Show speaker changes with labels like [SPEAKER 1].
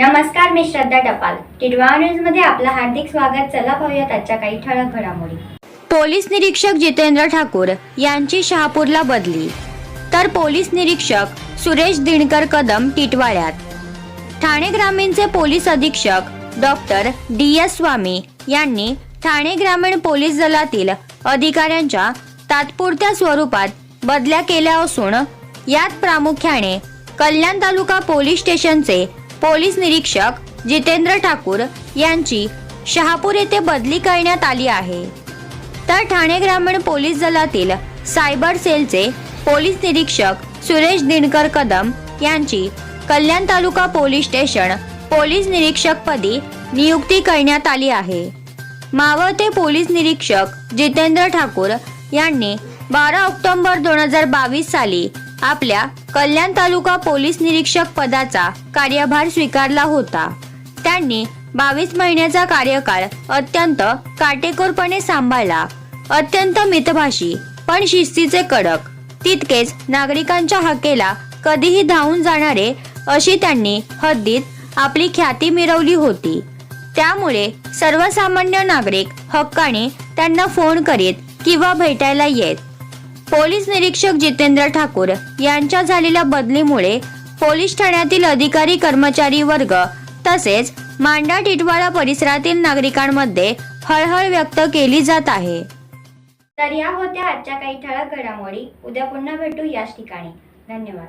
[SPEAKER 1] नमस्कार मी श्रद्धा टपाल. टिडवा न्यूजमध्ये आपलं हार्दिक स्वागत. चला पाहूयात आजच्या काही ठळक घडामोडी.
[SPEAKER 2] पोलीस निरीक्षक जितेंद्र ठाकूर यांची शहापूरला बदली. तर पोलीस निरीक्षक सुरेश दिनकर कदम टिटवाळ्यात ठाणे ग्रामीणचे पोलीस अधीक्षक डॉक्टर डी एस स्वामी यांनी ठाणे ग्रामीण पोलीस दलातील अधिकाऱ्यांच्या तात्पुरत्या स्वरूपात बदल्या केल्या असून यात प्रामुख्याने कल्याण तालुका पोलीस स्टेशनचे पोलीस निरीक्षक जितेंद्र ठाकूर यांची शहापूर येथे बदली करण्यात आली आहे. तर ठाणे ग्रामीण पोलीस दलातील सायबर सेलचे पोलीस निरीक्षक सुरेश दिनकर कदम यांची Kalyan taluka police station police निरीक्षक पदी नियुक्ती करण्यात आली आहे. मावळते पोलीस निरीक्षक जितेंद्र ठाकूर यांनी बारा ऑक्टोबर दोन हजार बावीस साली आपल्या कल्याण तालुका पोलीस निरीक्षक पदाचा कार्यभार स्वीकारला होता. त्यांनी बावीस महिन्याचा कार्यकाळ अत्यंत काटेकोरपणे सांभाळला. अत्यंत मितभाषी पण शिस्तीचे कडक. तितकेच नागरिकांच्या हकेला कधीही धावून जाणारे अशी त्यांनी हद्दीत आपली ख्याती मिरवली होती. त्यामुळे सर्वसामान्य नागरिक हक्काने त्यांना फोन करीत किंवा भेटायला येत. पोलीस निरीक्षक जितेंद्र ठाकूर यांच्या झालेल्या बदलीमुळे पोलीस ठाण्यातील अधिकारी कर्मचारी वर्ग तसेच मांडा टिटवाळा परिसरातील नागरिकांमध्ये हळहळ व्यक्त केली जात आहे.
[SPEAKER 1] तर या होत्या आजच्या काही ठळक घडामोडी. उद्या पुन्हा भेटू याच ठिकाणी. धन्यवाद.